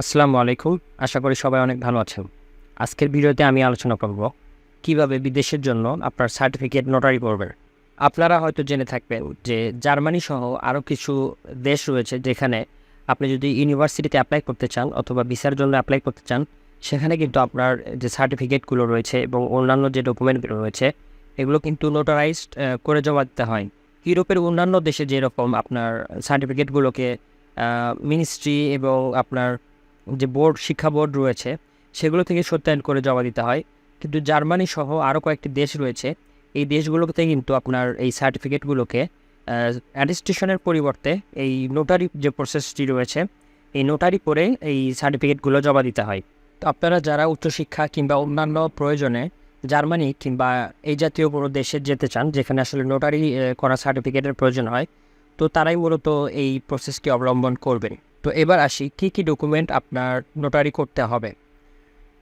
আসসালামু আলাইকুম। আশা করি সবাই অনেক ভালো আছেন। আজকের ভিডিওতে আমি আলোচনা করব কীভাবে বিদেশের জন্য আপনার সার্টিফিকেট নোটারি করবেন। আপনারা হয়তো জেনে থাকবেন যে জার্মানি সহ আরও কিছু দেশ রয়েছে যেখানে আপনি যদি ইউনিভার্সিটিতে অ্যাপ্লাই করতে চান অথবা ভিসার জন্য অ্যাপ্লাই করতে চান, সেখানে কিন্তু আপনার যে সার্টিফিকেটগুলো রয়েছে এবং অন্যান্য যে ডকুমেন্টগুলো রয়েছে, এগুলো কিন্তু নোটারাইজড করে জমা দিতে হয়। ইউরোপের অন্যান্য দেশে যেরকম আপনার সার্টিফিকেটগুলোকে মিনিস্ট্রি এবং আপনার যে বোর্ড, শিক্ষা বোর্ড রয়েছে, সেগুলো থেকে সত্যায়ন করে জমা দিতে হয়। কিন্তু জার্মানি সহ আরও কয়েকটি দেশ রয়েছে। এই দেশগুলোতে কিন্তু আপনার এই সার্টিফিকেটগুলোকে অ্যাডিস্ট্রেশনের পরিবর্তে এই নোটারি যে প্রসেসটি রয়েছে, এই নোটারি করে এই সার্টিফিকেটগুলো জমা দিতে হয়। তো আপনারা যারা উচ্চশিক্ষা কিংবা অন্যান্য প্রয়োজনে জার্মানি কিংবা এই জাতীয় কোনো দেশে যেতে চান, যেখানে আসলে নোটারি করা সার্টিফিকেটের প্রয়োজন হয়, তো তারাই মূলত এই প্রসেসটি অবলম্বন করবেন। তো এবার আসি, কি কি ডকুমেন্ট আপনার নোটারি করতে হবে?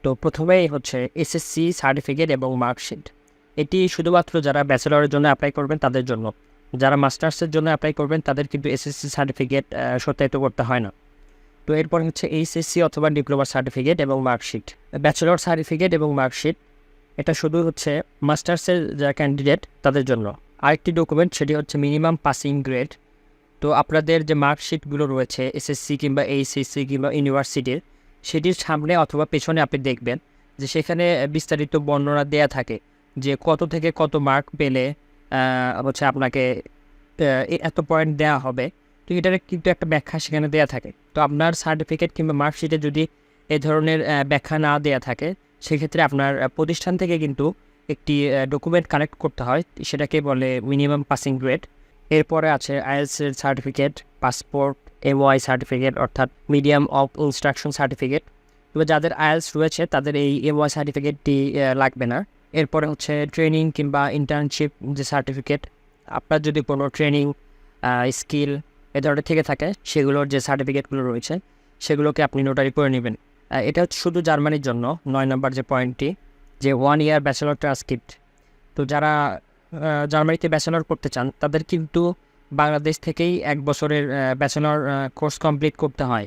তো প্রথমেই হচ্ছে এসএসসি সার্টিফিকেট এবং মার্কশিট এটি শুধুমাত্র যারা ব্যাচেলরের জন্য অ্যাপ্লাই করবেন তাদের জন্য। যারা মাস্টার্সের জন্য অ্যাপ্লাই করবেন তাদের কিন্তু এসএসসি সার্টিফিকেট সত্যায়িত করতে হয় না। তো এরপর হচ্ছে এইচএসসি অথবা ডিপ্লোমা সার্টিফিকেট এবং মার্কশিট ব্যাচেলর সার্টিফিকেট এবং মার্কশিট এটা শুধু হচ্ছে মাস্টার্সের যারা ক্যান্ডিডেট তাদের জন্য। আরেকটি ডকুমেন্ট সেটি হচ্ছে মিনিমাম পাসিং গ্রেড তো আপনাদের যে মার্কশিটগুলো রয়েছে, এসএসসি কিংবা এইচএসসি কিংবা ইউনিভার্সিটির, সেটির সামনে অথবা পেছনে আপনি দেখবেন যে সেখানে বিস্তারিত বর্ণনা দেয়া থাকে যে কত থেকে কত মার্ক পেলে হচ্ছে আপনাকে এত পয়েন্ট দেওয়া হবে। তো এটার কিন্তু একটা ব্যাখ্যা সেখানে দেয়া থাকে। তো আপনার সার্টিফিকেট কিংবা মার্কশিটে যদি এ ধরনের ব্যাখ্যা না দেয়া থাকে, সেক্ষেত্রে আপনার প্রতিষ্ঠান থেকে কিন্তু একটি ডকুমেন্ট কালেক্ট করতে হয়। সেটাকে বলে মিনিমাম পাসিং গ্রেড এরপরে আছে আইএলসের সার্টিফিকেট পাসপোর্ট এমওআই সার্টিফিকেট অর্থাৎ মিডিয়াম অফ ইনস্ট্রাকশন সার্টিফিকেট তবে যাদের আইএলস রয়েছে, তাদের এই এমওআই সার্টিফিকেটটি লাগবে না। এরপরে হচ্ছে ট্রেনিং কিংবা ইন্টার্নশিপ যে সার্টিফিকেট আপনার যদি কোনো ট্রেনিং স্কিল এ ধরনের থেকে থাকে, সেগুলোর যে সার্টিফিকেটগুলো রয়েছে, সেগুলোকে আপনি নোটারি করে নেবেন। এটা হচ্ছে শুধু জার্মানির জন্য, নয় নম্বর যে পয়েন্টটি যে ওয়ান ইয়ার ব্যাচেলর ট্রান্সক্রিপ্ট তো যারা জার্মানিতে ব্যাচেলর করতে চান, তাদের কিন্তু বাংলাদেশ থেকেই এক বছরের ব্যাচেলর কোর্স কমপ্লিট করতে হয়।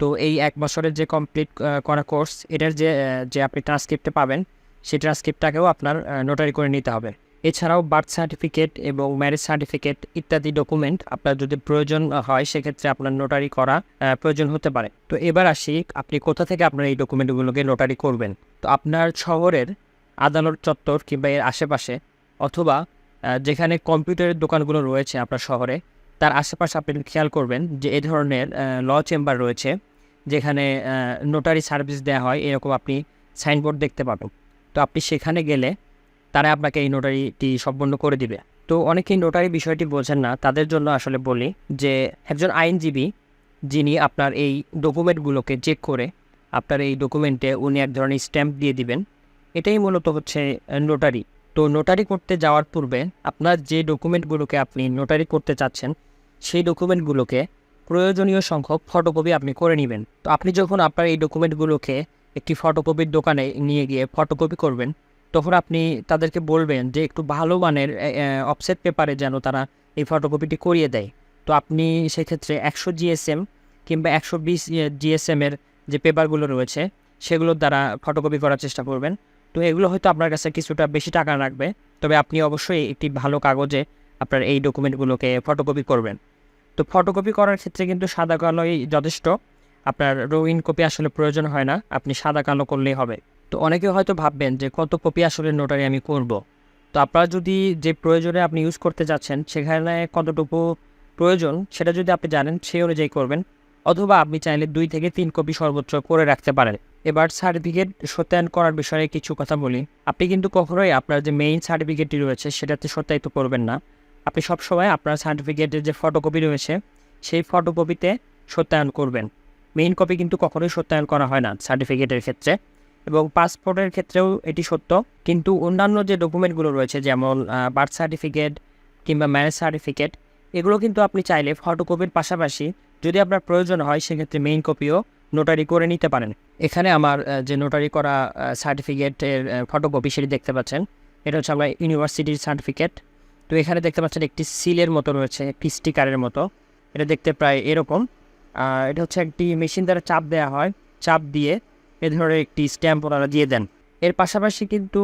তো এই এক বছরের যে কমপ্লিট করা কোর্স, এটার যে যে আপনি ট্রান্সক্রিপ্টে পাবেন, সেই ট্রান্সক্রিপ্টটাকেও আপনার নোটারি করে নিতে হবে। এছাড়াও বার্থ সার্টিফিকেট এবং ম্যারেজ সার্টিফিকেট ইত্যাদি ডকুমেন্ট আপনার যদি প্রয়োজন হয়, সেক্ষেত্রে আপনার নোটারি করা প্রয়োজন হতে পারে। তো এবার আসি, আপনি কোথা থেকে আপনার এই ডকুমেন্টগুলোকে নোটারি করবেন? তো আপনার শহরের আদালত চত্বর কিংবা এর আশেপাশে অথবা যেখানে কম্পিউটারের দোকানগুলো রয়েছে আপনার শহরে, তার আশেপাশে আপনি খেয়াল করবেন যে এ ধরনের ল চেম্বার রয়েছে, যেখানে নোটারি সার্ভিস দেওয়া হয়, এরকম আপনি সাইনবোর্ড দেখতে পাবেন। তো আপনি সেখানে গেলে তারা আপনাকে এই নোটারিটি সম্পন্ন করে দিবে। তো অনেকেই নোটারি বিষয়টি বোঝেন না, তাদের জন্য আসলে বলি যে একজন আইনজীবী, যিনি আপনার এই ডকুমেন্টগুলোকে চেক করে আপনার এই ডকুমেন্টে উনি এক ধরনের স্ট্যাম্প দিয়ে দিবেন। এটাই মূলত হচ্ছে নোটারি তো নোটারি করতে যাওয়ার পূর্বে আপনার যে ডকুমেন্টগুলোকে আপনি নোটারি করতে চাচ্ছেন, সেই ডকুমেন্টগুলোকে প্রয়োজনীয় সংখ্যক ফটোকপি আপনি করে নেবেন। তো আপনি যখন আপনার এই ডকুমেন্টগুলোকে একটি ফটোকপির দোকানে নিয়ে গিয়ে ফটোকপি করবেন, তখন আপনি তাদেরকে বলবেন যে একটু ভালো মানের অফসেট পেপারে যেন তারা এই ফটোকপিটি করিয়ে দেয়। তো আপনি সেক্ষেত্রে একশো জিএসএম কিংবা একশো বিশ জিএসএমের যে পেপারগুলো রয়েছে, সেগুলোর দ্বারা ফটোকপি করার চেষ্টা করবেন। তো এগুলো হয়তো আপনার কাছে কিছুটা বেশি টাকা লাগবে। তবে আপনি অবশ্যই একটি ভালো কাগজে আপনার এই ডকুমেন্টগুলোকে ফটোকপি করবেন। তো ফটোকপি করার ক্ষেত্রে কিন্তু সাদা কালোই যথেষ্ট। আপনার রঙিন কপি আসলে প্রয়োজন হয় না, আপনি সাদা কালো করলেই হবে। তো অনেকে হয়তো ভাববেন যে কত কপি আসলে নোটারি আমি করব। তো আপনারা যদি যে প্রয়োজনে আপনি ইউজ করতে যাচ্ছেন, সেখানে কতটুকু প্রয়োজন সেটা যদি আপনি জানেন, সেই অনুযায়ী করবেন। অথবা আপনি চাইলে দুই থেকে তিন কপি সর্বোচ্চ করে রাখতে পারেন। এবার সার্টিফিকেট সত্যায়ন করার বিষয়ে কিছু কথা বলি। আপনি কিন্তু কখনোই আপনার যে মেইন সার্টিফিকেটটি রয়েছে, সেটাতে সত্যায়িত করবেন না। আপনি সবসময় আপনার সার্টিফিকেটের যে ফটোকপি রয়েছে, সেই ফটোকপিতে সত্যায়ন করবেন। মেইন কপি কিন্তু কখনোই সত্যায়ন করা হয় না সার্টিফিকেটের ক্ষেত্রে। এবং পাসপোর্টের ক্ষেত্রেও এটি সত্য। কিন্তু অন্যান্য যে ডকুমেন্টগুলো রয়েছে, যেমন বার্থ সার্টিফিকেট কিংবা ম্যারেজ সার্টিফিকেট এগুলো কিন্তু আপনি চাইলে ফটোকপির পাশাপাশি যদি আপনার প্রয়োজন হয়, সেক্ষেত্রে মেইন কপিও নোটারি করে নিতে পারেন। এখানে আমার যে নোটারি করা সার্টিফিকেটের ফটোকপি সেটি দেখতে পাচ্ছেন। এটা হচ্ছে আমার ইউনিভার্সিটির সার্টিফিকেট তো এখানে দেখতে পাচ্ছেন একটি সিলের মতো রয়েছে, একটি স্টিকারের মতো। এটা দেখতে প্রায় এরকম। এটা হচ্ছে একটি মেশিন দ্বারা চাপ দেওয়া হয়, চাপ দিয়ে এ ধরনের একটি স্ট্যাম্প ওনারা দিয়ে দেন। এর পাশাপাশি কিন্তু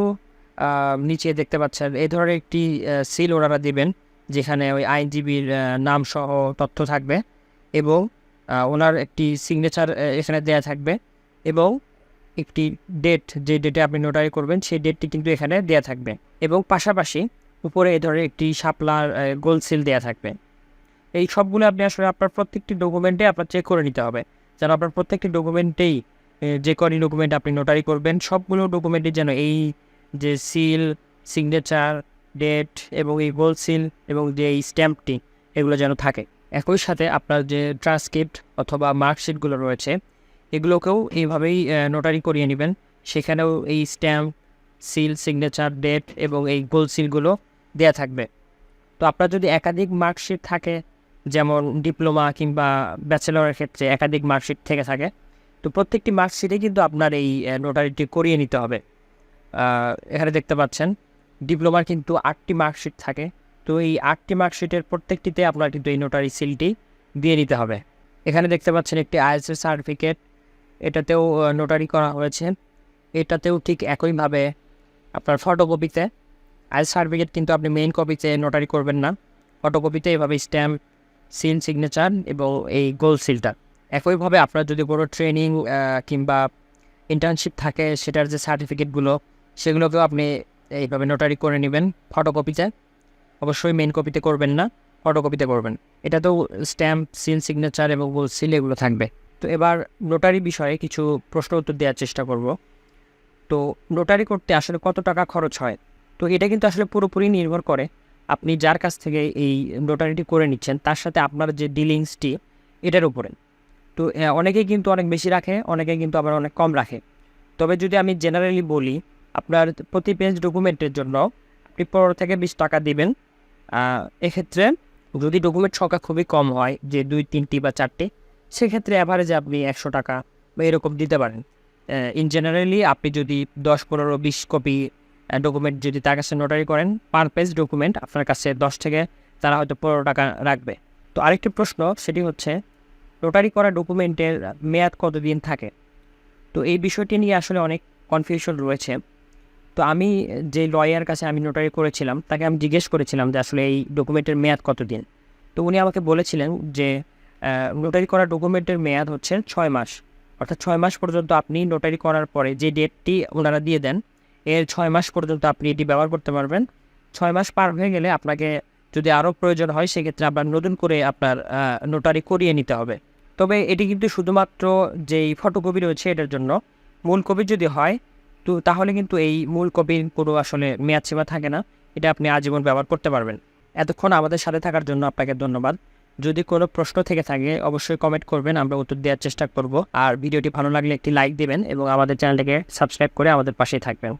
নিচে দেখতে পাচ্ছেন এই ধরনের একটি সিল ওনারা দিবেন, যেখানে ওই আইনজীবীর নামসহ তথ্য থাকবে। এবং ওনার একটি সিগনেচার এখানে দেয়া থাকবে এবং একটি ডেট যে ডেটে আপনি নোটারি করবেন, সেই ডেটটি কিন্তু এখানে দেয়া থাকবে এবং পাশাপাশি উপরে এ ধরনের একটি শাপলার গোল সিল দেওয়া থাকবে। এই সবগুলো আপনি আসলে আপনার প্রত্যেকটি ডকুমেন্টে আপনার চেক করে নিতে হবে। যেন আপনার প্রত্যেকটি ডকুমেন্টেই যে কনি ডকুমেন্ট আপনি নোটারি করবেন, সবগুলো ডকুমেন্টে যেন এই যে সিল সিগনেচার ডেট এবং এই গোল সিল এবং যে এই স্ট্যাম্পটি এগুলো যেন থাকে। একই সাথে আপনার যে ট্রান্সক্রিপ্ট অথবা মার্কশিটগুলো রয়েছে, এগুলোকেও এইভাবেই নোটারি করিয়ে নেবেন। সেখানেও এই স্ট্যাম্প সিল সিগনেচার ডেট এবং এই গোল সিলগুলো দেয়া থাকবে। তো আপনার যদি একাধিক মার্কশিট থাকে, যেমন ডিপ্লোমা কিংবা ব্যাচেলরের ক্ষেত্রে একাধিক মার্কশিট থেকে থাকে, তো প্রত্যেকটি মার্কশিটে কিন্তু আপনার এই নোটারিটি করিয়ে নিতে হবে। এখানে দেখতে পাচ্ছেন ডিপ্লোমার কিন্তু আটটি মার্কশিট থাকে। তো এই আটটি মার্কশিটের প্রত্যেকটিতে আপনার কিন্তু এই নোটারি সিলটি দিয়ে নিতে হবে। এখানে দেখতে পাচ্ছেন একটি আইএসএ সার্টিফিকেট এটাতেও নোটারি করা হয়েছে। এটাতেও ঠিক একইভাবে আপনার ফটোকপিতে আইএস সার্টিফিকেট কিন্তু আপনি মেইন কপিতে নোটারি করবেন না। ফটোকপিতে এভাবে স্ট্যাম্প সিল সিগনেচার এবং এই গোল সিলটা একইভাবে আপনার যদি কোনো ট্রেনিং কিংবা ইন্টার্নশিপ থাকে, সেটার যে সার্টিফিকেটগুলো সেগুলোকেও আপনি এইভাবে নোটারি করে নেবেন ফটোকপিতে অবশ্যই মেন কপিতে করবেন না ফটোকপিতে করবেন। এটাতেও স্ট্যাম্প সিল সিগনেচার এবং সিল এগুলো থাকবে। তো এবার নোটারি বিষয়ে কিছু প্রশ্ন উত্তর দেওয়ার চেষ্টা করব। তো নোটারি করতে আসলে কত টাকা খরচ হয়? তো এটা কিন্তু আসলে পুরোপুরি নির্ভর করে। আপনি যার কাছ থেকে এই নোটারিটি করে নিচ্ছেন, তার সাথে আপনার যে ডিলিংসটি এটার উপরে। তো অনেকেই কিন্তু অনেক বেশি রাখে অনেকে কিন্তু আবার অনেক কম রাখে। তবে যদি আমি জেনারেলি বলি, আপনার প্রতি পেজ ডকুমেন্টের জন্য আপনি পনেরো থেকে বিশ টাকা দিবেন। এক্ষেত্রে যদি ডকুমেন্ট সংখ্যা খুবই কম হয়, যে দুই, তিনটি বা চারটি, সেক্ষেত্রে অ্যাভারেজে আপনি একশো টাকা বা এরকম দিতে পারেন। ইন জেনারেলি আপনি যদি দশ, পনেরো, বিশ কপি ডকুমেন্ট যদি তার কাছে নোটারি করেন পার পেজ ডকুমেন্ট আপনার কাছে দশ থেকে তারা হয়তো পনেরো টাকা রাখবে। তো আরেকটি প্রশ্ন সেটি হচ্ছে নোটারি করা ডকুমেন্টের মেয়াদ কতদিন থাকে? তো এই বিষয়টি নিয়ে আসলে অনেক কনফিউশন রয়েছে। তো আমি যে লয়ার কাছে আমি নোটারি করেছিলাম, তাকে আমি জিজ্ঞেস করেছিলাম যে আসলে এই ডকুমেন্টের মেয়াদ কতদিন? তো উনি আমাকে বলেছিলেন যে নোটারি করা ডকুমেন্টের মেয়াদ হচ্ছে ছয় মাস। অর্থাৎ ছয় মাস পর্যন্ত আপনি নোটারি করার পরে যে ডেটটি ওনারা দিয়ে দেন, এর ছয় মাস পর্যন্ত আপনি এটি ব্যবহার করতে পারবেন। ছয় মাস পার হয়ে গেলে আপনাকে যদি আরও প্রয়োজন হয়, সেক্ষেত্রে আপনার নতুন করে আপনার নোটারি করিয়ে নিতে হবে। তবে এটি কিন্তু শুধুমাত্র যেই ফটোকপি রয়েছে, এটার জন্য। মূল কপি যদি হয় তো তাহলে কিন্তু এই মূল কপির কোনো আসলে মেয়াদ সেবা থাকে না। এটা আপনি আজীবন ব্যবহার করতে পারবেন। এতক্ষণ আমাদের সাথে থাকার জন্য আপনাকে ধন্যবাদ। যদি কোনো প্রশ্ন থেকে থাকে, অবশ্যই কমেন্ট করবেন, আমরা উত্তর দেওয়ার চেষ্টা করব। আর ভিডিওটি ভালো লাগলে একটি লাইক দেবেন এবং আমাদের চ্যানেলটাকে সাবস্ক্রাইব করে আমাদের পাশেই থাকবেন।